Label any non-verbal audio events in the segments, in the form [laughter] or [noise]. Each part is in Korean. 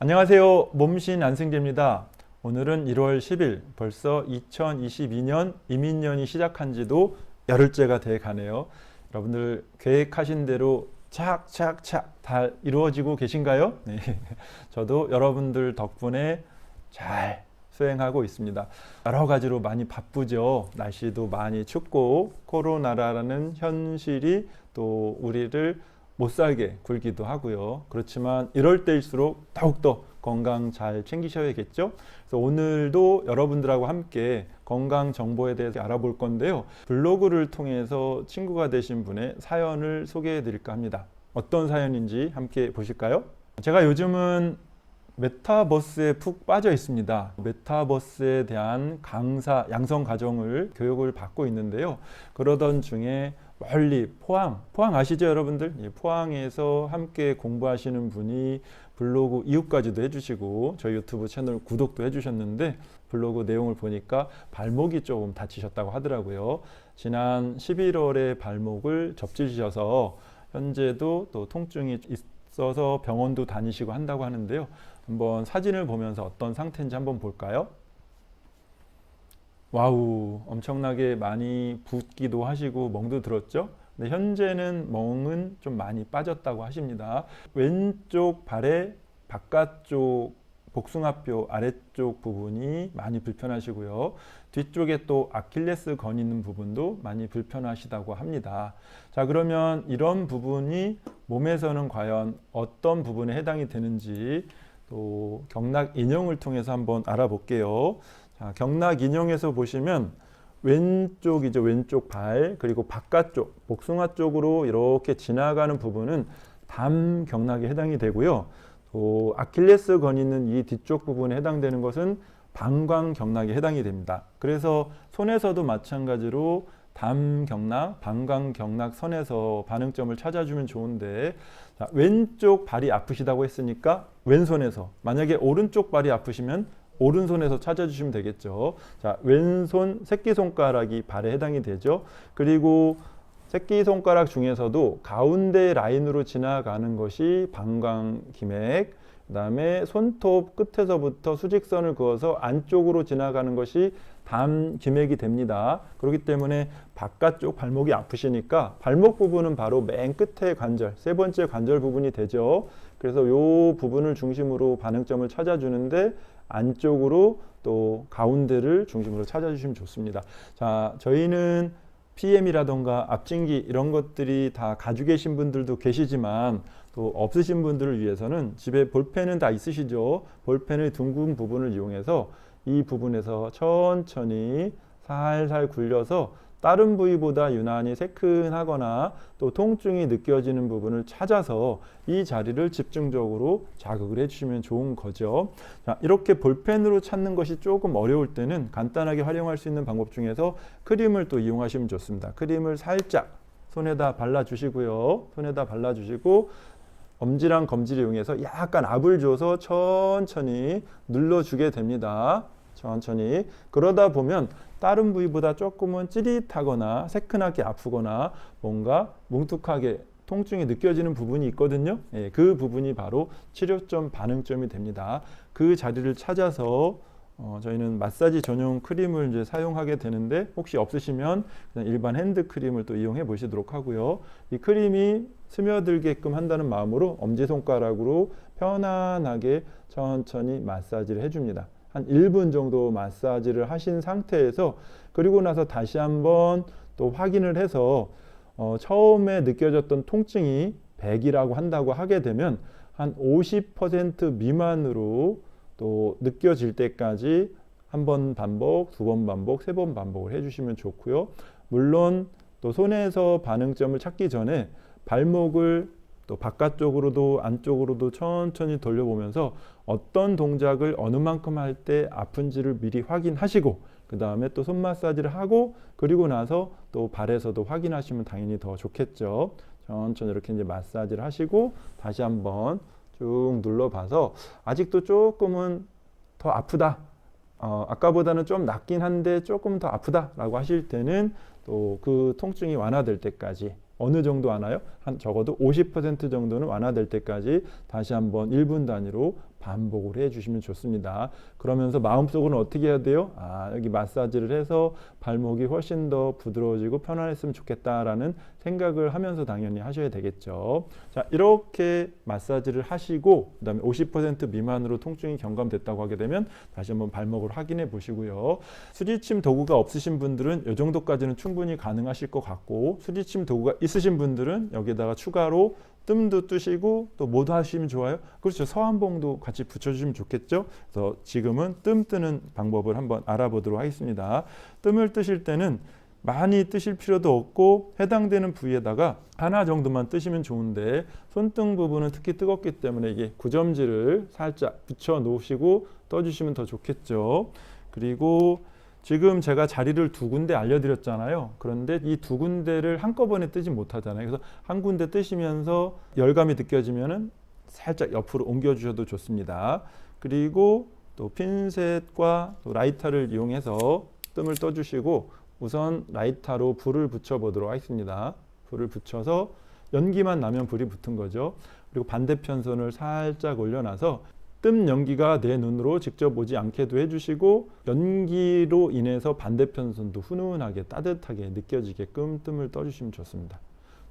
안녕하세요. 몸신 안승재입니다. 오늘은 1월 10일 벌써 2022년 이민년이 시작한 지도 열흘째가 돼 가네요. 여러분들 계획하신 대로 착착착 다 이루어지고 계신가요? [laughs] 네. 저도 여러분들 덕분에 잘 수행하고 있습니다. 여러 가지로 많이 바쁘죠. 날씨도 많이 춥고 코로나라는 현실이 또 우리를 못 살게 굴기도 하고요. 그렇지만 이럴 때일수록 더욱더 건강 잘 챙기셔야겠죠. 그래서 오늘도 여러분들하고 함께 건강 정보에 대해서 알아볼 건데요. 블로그를 통해서 친구가 되신 분의 사연을 소개해 드릴까 합니다. 어떤 사연인지 함께 보실까요? 제가 요즘은 메타버스에 푹 빠져 있습니다. 메타버스에 대한 강사, 양성 과정을 교육을 받고 있는데요. 그러던 중에 멀리 포항, 포항 아시죠, 여러분들? 예, 포항에서 함께 공부하시는 분이 블로그 이웃까지도 해주시고 저희 유튜브 채널 구독도 해주셨는데 블로그 내용을 보니까 발목이 조금 다치셨다고 하더라고요. 지난 11월에 발목을 접질셔서 현재도 또 통증이 있어서 병원도 다니시고 한다고 하는데요. 한번 사진을 보면서 어떤 상태인지 한번 볼까요? 와우, 엄청나게 많이 붓기도 하시고 멍도 들었죠? 근데 현재는 멍은 좀 많이 빠졌다고 하십니다. 왼쪽 발의 바깥쪽 복숭아뼈 아래쪽 부분이 많이 불편하시고요. 뒤쪽에 또 아킬레스 건 있는 부분도 많이 불편하시다고 합니다. 자, 그러면 이런 부분이 몸에서는 과연 어떤 부분에 해당이 되는지 또 경락 인형을 통해서 한번 알아볼게요. 자, 경락 인형에서 보시면 왼쪽이죠. 왼쪽 발 그리고 바깥쪽 복숭아 쪽으로 이렇게 지나가는 부분은 담 경락에 해당이 되고요. 또 아킬레스 건 있는 이 뒤쪽 부분에 해당되는 것은 방광 경락에 해당이 됩니다. 그래서 손에서도 마찬가지로 담 경락, 방광 경락 선에서 반응점을 찾아주면 좋은데 자, 왼쪽 발이 아프시다고 했으니까 왼손에서 만약에 오른쪽 발이 아프시면 오른손에서 찾아주시면 되겠죠. 자, 왼손 새끼손가락이 발에 해당이 되죠. 그리고 새끼손가락 중에서도 가운데 라인으로 지나가는 것이 방광기맥, 그 다음에 손톱 끝에서부터 수직선을 그어서 안쪽으로 지나가는 것이 담기맥이 됩니다. 그렇기 때문에 바깥쪽 발목이 아프시니까 발목 부분은 바로 맨 끝에 관절, 세 번째 관절 부분이 되죠. 그래서 이 부분을 중심으로 반응점을 찾아주는데 안쪽으로 또 가운데를 중심으로 찾아주시면 좋습니다. 자, 저희는 PM이라던가 앞진기 이런 것들이 다 가지고 계신 분들도 계시지만 또 없으신 분들을 위해서는 집에 볼펜은 다 있으시죠. 볼펜의 둥근 부분을 이용해서 이 부분에서 천천히 살살 굴려서 다른 부위보다 유난히 새큰하거나 또 통증이 느껴지는 부분을 찾아서 이 자리를 집중적으로 자극을 해주시면 좋은 거죠. 자, 이렇게 볼펜으로 찾는 것이 조금 어려울 때는 간단하게 활용할 수 있는 방법 중에서 크림을 또 이용하시면 좋습니다. 크림을 살짝 손에다 발라주시고요. 손에다 발라주시고 엄지랑 검지를 이용해서 약간 압을 줘서 천천히 눌러주게 됩니다. 천천히 그러다 보면 다른 부위보다 조금은 찌릿하거나 새끈하게 아프거나 뭔가 뭉툭하게 통증이 느껴지는 부분이 있거든요. 예, 그 부분이 바로 치료점 반응점이 됩니다. 그 자리를 찾아서 어, 저희는 마사지 전용 크림을 이제 사용하게 되는데 혹시 없으시면 그냥 일반 핸드 크림을 또 이용해 보시도록 하고요. 이 크림이 스며들게끔 한다는 마음으로 엄지 손가락으로 편안하게 천천히 마사지를 해줍니다. 한 1분 정도 마사지를 하신 상태에서 그리고 나서 다시 한번 또 확인을 해서 어, 처음에 느껴졌던 통증이 100이라고 한다고 하게 되면 한 50% 미만으로 또 느껴질 때까지 한 번 반복, 두 번 반복, 세 번 반복을 해주시면 좋고요. 물론 또 손에서 반응점을 찾기 전에 발목을 또 바깥쪽으로도 안쪽으로도 천천히 돌려보면서 어떤 동작을 어느 만큼 할 때 아픈지를 미리 확인하시고 그 다음에 또 손 마사지를 하고 그리고 나서 또 발에서도 확인하시면 당연히 더 좋겠죠. 천천히 이렇게 이제 마사지를 하시고 다시 한번 쭉 눌러봐서 아직도 조금은 더 아프다. 어, 아까보다는 좀 낫긴 한데 조금 더 아프다라고 하실 때는 또 그 통증이 완화될 때까지 어느 정도 완화요? 한 적어도 50% 정도는 완화될 때까지 다시 한번 1분 단위로 반복을 해 주시면 좋습니다. 그러면서 마음속으로는 어떻게 해야 돼요? 아, 여기 마사지를 해서 발목이 훨씬 더 부드러워지고 편안했으면 좋겠다라는 생각을 하면서 당연히 하셔야 되겠죠. 자, 이렇게 마사지를 하시고 그다음에 50% 미만으로 통증이 경감됐다고 하게 되면 다시 한번 발목을 확인해 보시고요. 수지침 도구가 없으신 분들은 이 정도까지는 충분히 가능하실 것 같고 수지침 도구가 있으신 분들은 여기다가 추가로 뜸도 뜨시고 또 뭐도 하시면 좋아요. 그렇죠. 서한봉도 같이 붙여주시면 좋겠죠. 그래서 지금은 뜸 뜨는 방법을 한번 알아보도록 하겠습니다. 뜸을 뜨실 때는 많이 뜨실 필요도 없고 해당되는 부위에다가 하나 정도만 뜨시면 좋은데 손등 부분은 특히 뜨겁기 때문에 이게 구점지를 살짝 붙여 놓으시고 떠주시면 더 좋겠죠. 그리고 지금 제가 자리를 두 군데 알려드렸잖아요. 그런데 이 두 군데를 한꺼번에 뜨지 못하잖아요. 그래서 한 군데 뜨시면서 열감이 느껴지면은 살짝 옆으로 옮겨주셔도 좋습니다. 그리고 또 핀셋과 또 라이터를 이용해서 뜸을 떠주시고 우선 라이터로 불을 붙여보도록 하겠습니다. 불을 붙여서 연기만 나면 불이 붙은 거죠. 그리고 반대편 손을 살짝 올려놔서 뜸 연기가 내 눈으로 직접 오지 않게도 해주시고 연기로 인해서 반대편 손도 훈훈하게 따뜻하게 느껴지게끔 뜸을 떠주시면 좋습니다.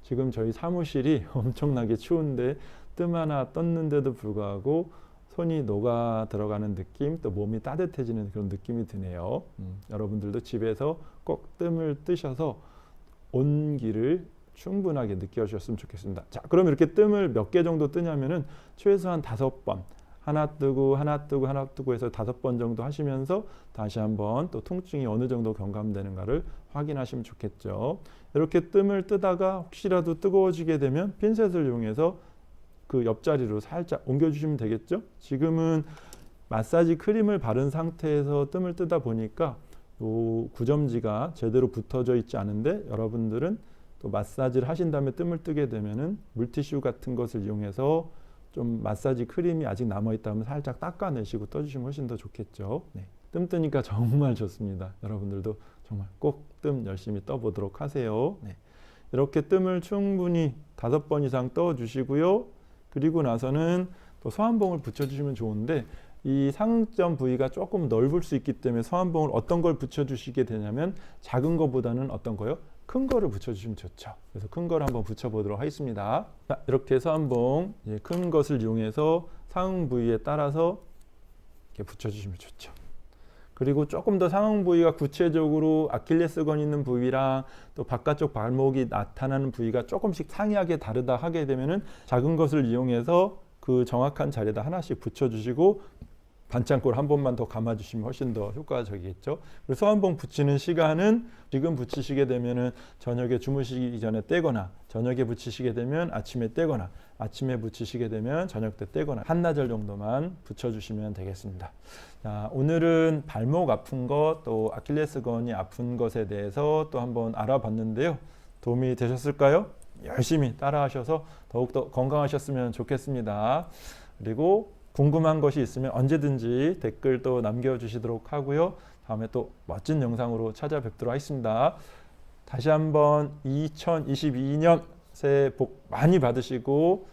지금 저희 사무실이 [laughs] 엄청나게 추운데 뜸 하나 떴는데도 불구하고 손이 녹아 들어가는 느낌 또 몸이 따뜻해지는 그런 느낌이 드네요. 음, 여러분들도 집에서 꼭 뜸을 뜨셔서 온기를 충분하게 느껴주셨으면 좋겠습니다. 자, 그럼 이렇게 뜸을 몇 개 정도 뜨냐면은 최소한 다섯 번 하나 뜨고 하나 뜨고 하나 뜨고 해서 다섯 번 정도 하시면서 다시 한번 또 통증이 어느 정도 경감되는가를 확인하시면 좋겠죠. 이렇게 뜸을 뜨다가 혹시라도 뜨거워지게 되면 핀셋을 이용해서 그 옆자리로 살짝 옮겨주시면 되겠죠. 지금은 마사지 크림을 바른 상태에서 뜸을 뜨다 보니까 요 구점지가 제대로 붙어져 있지 않은데 여러분들은 또 마사지를 하신 다음에 뜸을 뜨게 되면은 물티슈 같은 것을 이용해서 좀 마사지 크림이 아직 남아 있다면 살짝 닦아내시고 떠주시면 훨씬 더 좋겠죠. 네. 뜸 뜨니까 [laughs] 정말 좋습니다. 여러분들도 정말 꼭 뜸 열심히 떠보도록 하세요. 네. 이렇게 뜸을 충분히 다섯 번 이상 떠주시고요. 그리고 나서는 또 서한봉을 붙여주시면 좋은데 이 상점 부위가 조금 넓을 수 있기 때문에 서한봉을 어떤 걸 붙여주시게 되냐면 작은 것보다는 어떤 거요? 큰 거를 붙여주시면 좋죠. 그래서 큰 거를 한번 붙여보도록 하겠습니다. 자, 이렇게 서한봉 이제 큰 것을 이용해서 상응 부위에 따라서 이렇게 붙여주시면 좋죠. 그리고 조금 더 상응 부위가 구체적으로 아킬레스건 있는 부위랑 또 바깥쪽 발목이 나타나는 부위가 조금씩 상이하게 다르다 하게 되면은 작은 것을 이용해서 그 정확한 자리에다 하나씩 붙여주시고 반창고를 한 번만 더 감아주시면 훨씬 더 효과적이겠죠. 그리고 서한봉 붙이는 시간은 지금 붙이시게 되면은 저녁에 주무시기 전에 떼거나 저녁에 붙이시게 되면 아침에 떼거나 아침에 붙이시게 되면 저녁 때 떼거나 한나절 정도만 붙여주시면 되겠습니다. 자, 오늘은 발목 아픈 것 또 아킬레스건이 아픈 것에 대해서 또 한번 알아봤는데요. 도움이 되셨을까요? 열심히 따라하셔서 더욱더 건강하셨으면 좋겠습니다. 그리고 궁금한 것이 있으면 언제든지 댓글도 남겨주시도록 하고요. 다음에 또 멋진 영상으로 찾아뵙도록 하겠습니다. 다시 한번 2022년 새해 복 많이 받으시고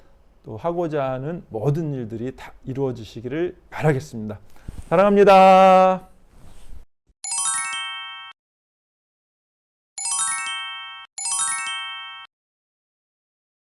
또 하고자 하는 모든 일들이 다 이루어지시기를 바라겠습니다. 사랑합니다.